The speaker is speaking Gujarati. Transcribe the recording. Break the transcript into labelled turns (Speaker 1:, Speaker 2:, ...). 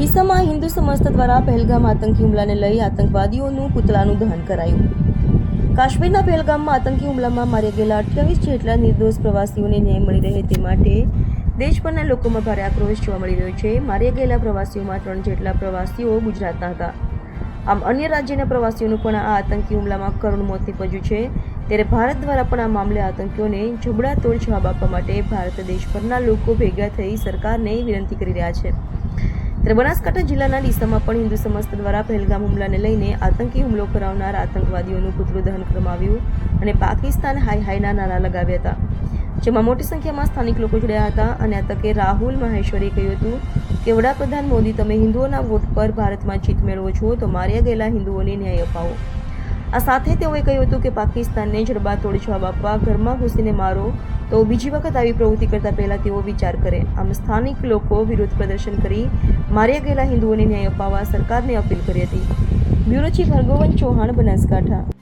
Speaker 1: ડીસામાં હિન્દુ સંસ્થા દ્વારા પહેલગામ આતંકી હુમલાને લઈ આતંકવાદીઓનું પુતળાનું દહન કરાયું. કાશ્મીરના પહેલગામમાં આતંકી હુમલામાં માર્યા ગયેલા અઠ્યાવીસ જેટલા નિર્દોષ પ્રવાસીઓને ન્યાય મળી રહે તે માટે દેશભરના લોકોમાં ભારે આક્રોશ જોવા મળી રહ્યો છે. માર્યા ગયેલા પ્રવાસીઓમાં ત્રણ જેટલા પ્રવાસીઓ ગુજરાતના હતા. આમ અન્ય રાજ્યના પ્રવાસીઓનું પણ આ આતંકી હુમલામાં કરુણ મોત નીપજ્યું છે. ત્યારે ભારત દ્વારા પણ આ મામલે આતંકીઓને જબડાતોડ જવાબ આપવા માટે ભારત દેશભરના લોકો ભેગા થઈ સરકારને વિનંતી કરી રહ્યા છે. ત્યારે બનાસકાંઠા જિલ્લાના ડીસામાં પણ હિન્દુ સમાજ દ્વારા પહેલગામ હુમલાને લઈને આતંકી હુમલો કરાવનાર આતંકવાદીઓનું પુતળું દહન કરવામાં આવ્યું અને પાકિસ્તાન હાય હાયના નારા લગાવ્યા હતા, જેમાં મોટી સંખ્યામાં સ્થાનિક લોકો જોડાયા હતા અને આ તકે રાહુલ મહેશ્વરીએ કહ્યું હતું કે, વડાપ્રધાન મોદી, તમે હિન્દુઓના વોટ પર ભારતમાં જીત મેળવો છો, તો માર્યા ગયેલા હિન્દુઓને ન્યાય અપાવો. આ સાથે તેઓએ કહ્યું હતું કે, પાકિસ્તાનને જડબાતોડ જવાબ આપવા, ઘરમાં ઘૂસીને મારો, તો બીજી વખત આવી પ્રવૃત્તિ કરતા પહેલા તેઓ વિચાર કરે. આમ સ્થાનિક લોકો વિરોધ પ્રદર્શન કરી માર્યા ગયેલા હિન્દુઓને ન્યાય અપાવવા સરકારને અપીલ કરી હતી. Bureau chief Hargovan Chauhan Banaskantha.